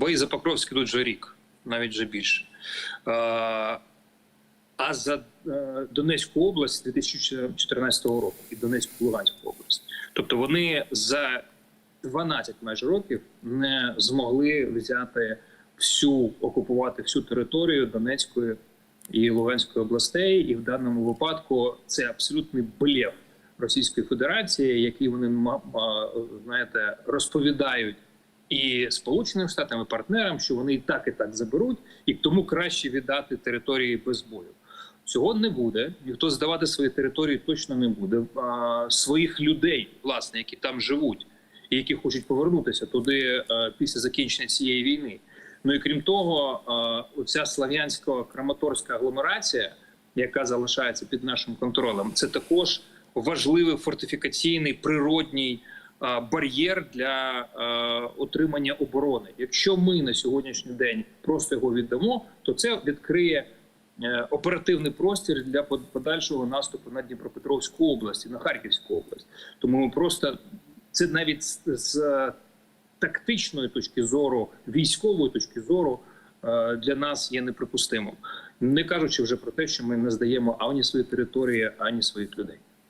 бої за Покровськ ідуть вже рік, навіть вже більше. А за е, Донецьку область з 2014 року і Донецьку Луганську область. Тобто вони за 12 майже років не змогли взяти всю окупувати всю територію Донецької і Луганської областей, і в даному випадку це абсолютний блєв Російської Федерації, який вони знаєте розповідають і Сполученим Штатам, і партнерам, що вони і так і так заберуть, і тому краще віддати території без бою. Цього не буде. Ніхто здавати свої території точно не буде. А, своїх людей, власне, які там живуть, і які хочуть повернутися туди е, після закінчення цієї війни. Ну і крім того, е, оця слав'янсько-краматорська агломерація, яка залишається під нашим контролем, це також важливий фортифікаційний природній бар'єр для е, отримання оборони. Якщо ми на сьогоднішній день просто його віддамо, то це відкриє е, оперативний простір для подальшого наступу на Дніпропетровську область і на Харківську область. Тому просто це навіть з, тактичної точки зору, військової точки зору е, для нас є неприпустимим. Не кажучи вже про те, що ми не здаємо ані свої території, ані своїх людей.